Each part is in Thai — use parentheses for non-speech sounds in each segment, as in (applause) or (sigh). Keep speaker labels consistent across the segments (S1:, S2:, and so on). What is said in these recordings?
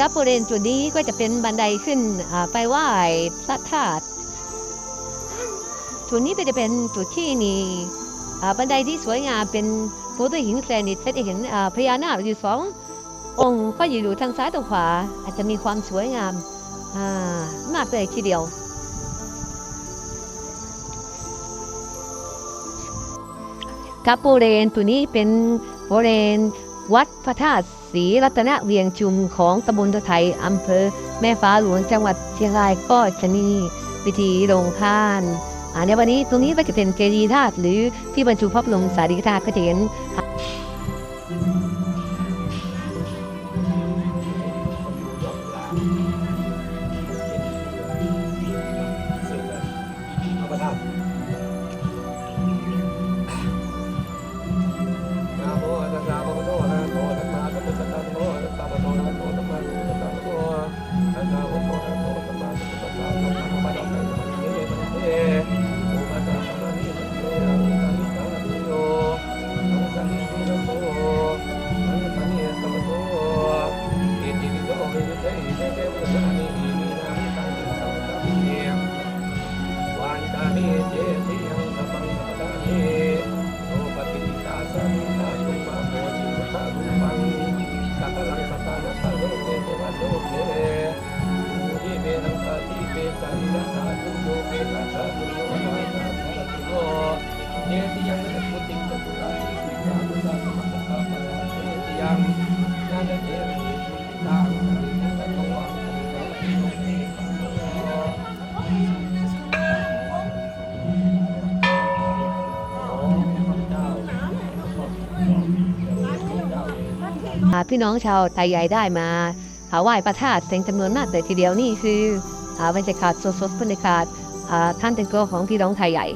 S1: ครับบริเวณจุดนี้ก็จะเป็นบันไดขึ้นไปไหว้พระธาตุจุดนี้ก็จะเป็นจุดที่มีบันไดที่สวยงามเป็นปูด้วยหินแสนิตเซตเห็นพญานาคอยู่สององค์ก็อยู่ทางซ้ายตรงขวา อาจจะมีความสวยงามมากเลยทีเดียวครับบริเวณตัวนี้เป็นบริเวณวัดพระธาตุ รีรัตนเวียงชุมของตำบลตะไทยอำเภอ แม่ฟ้าหลวงจังหวัดเชียงรายก็จะมีพิธีลงท่านในวันนี้ตรงนี้ก็จะเป็นเจดีย์ธาตุหรือที่บรรจุพระบรมสารีริกธาตุก็จะเห็น
S2: พี่น้องชาว
S1: ไทยใหญ่ได้มาหาไหว้พระธาตุเป็นจำนวนมากแต่ทีเดียวนี่คืออาบรรยากาศสดๆบรรยากาศอ่าท่านแต่งตัวของพี่น้องไทยใหญ่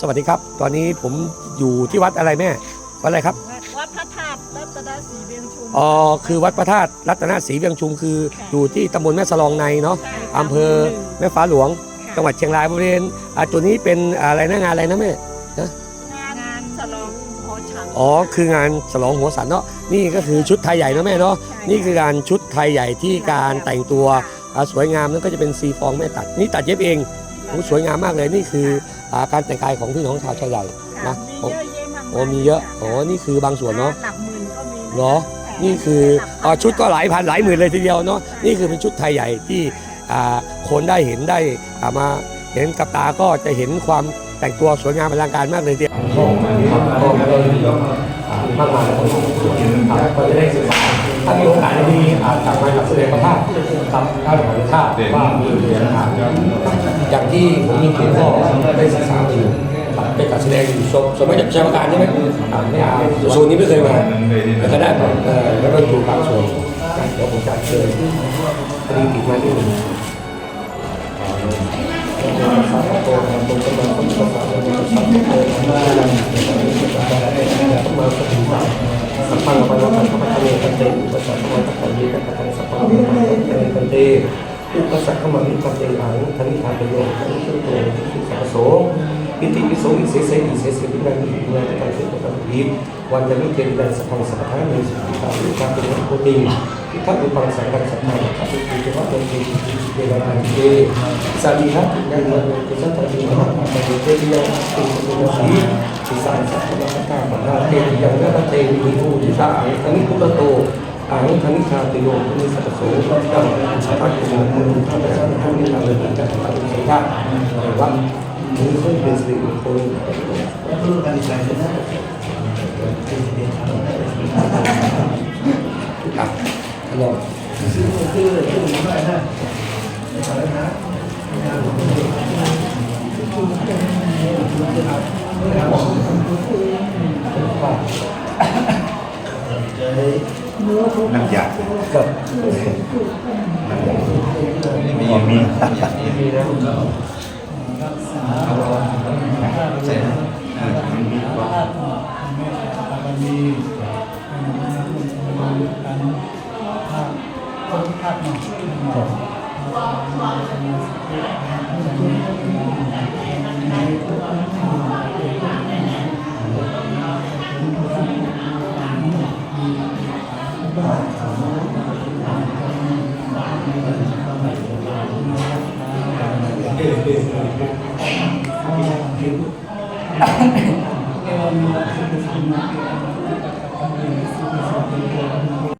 S3: สวัสดีครับ ตอนนี้ผม อยู่ที่วัดอะไรแม่ วัดอะไรครับ
S4: วัดพระธาตุรัตนศรีเวียงชุม
S3: อ๋อ คือวัดพระธาตุรัตนศรีเวียงชุมคืออยู่ที่ตำบลแม่สลองในเนาะอำเภอแม่ฟ้าหลวงจังหวัดเชียงรายบริเวณอ่าตัวนี้เป็นอะไรนะงานอะไรนะแม่
S4: งานงานฉลองหอฉัน
S3: อ๋อ คืองานฉลองหัวสันเนาะ นี่ก็คือชุดไทยใหญ่เนาะแม่เนาะนี่คือการชุดไทยใหญ่ที่การแต่งตัวอ่าสวยงามนั่นก็จะเป็นซีฟองแม่ตัด นี่ตัดเย็บเองโอ้สวยงามมากเลย นี่คืออ่าการแต่งกายของพี่น้องชาวไทยใหญ่ นะ
S4: มีเยอะแยะมากมาย
S3: โอ้มีเยอะอ๋อนี่คือบางส่วนเนาะ
S4: หลักหมื่นก็มี
S3: เหรอนี่คืออาชุดก็หลายพันหลายหมื่นเลยทีเดียวเนาะนี่คือเป็นชุดไทยใหญ่ที่อ่าคนได้เห็นได้อ่ามาเห็นกับตาก็จะเห็นความแต่งตัวสวยงามอลังการมากเลยทีเดียวมากมายก็จะได้ศึกษาถ้ามีโอกาสดีอาจจะมากับแสดงประทาตกับการของประทาตว่ามีเหรียญอาอย่างที่ผมมีเขียนก็ได้ศึกษาอยู่ เป็นการแสดงอยู่ชมสมัยจากประชาการใช่ไหมอ่าไม่อาโซนนี้ไม่เคยมาแล้วก็ได้แบบเอ่อแล้วก็ดูบางส่วนเดี๋ยวผมจะเชิญพอดีติดมาที่หนึ่งสัพพังอปนาสัพพะเตกันเตอุปสัพพะตะกันเยกันตะกันสัพพังอปนาสัพพะเตกันเต อุปสัพพะมิกันเตอังทันิทาเตโยทันิสุโตทิสาโสอิติปิโสอิเสเสอิเสเสปินังอิปินังตะกันเตตะกันอิวันจะมิเทวินังสัพพังสัพพะเนสุขิตาวิชาเป็นโคติทิทัพอุปังสังกังสัพพังสัพพุทธิวะเตติเตวะตังเตสัมมิหัตถิยังมันกุสัตถิมหะตังเตติยังติสุโตสีทิสังสัพพะสัพพะปะทาเตติยังนะเตวิภูทิสาอังคณิคุตโต อังคณิชาติโยนิสัตโสตัมทัตติมุนทัตตะทัตติตาเลจัตตาสุขะว่ามุขเป็นสิริมงคลครับฮัลโหลครับ
S5: น้ น้ำยา
S3: ครับน้ำยา
S5: มีมี
S3: มีแล้ว
S5: ใช่มีครับ Gracias. (laughs)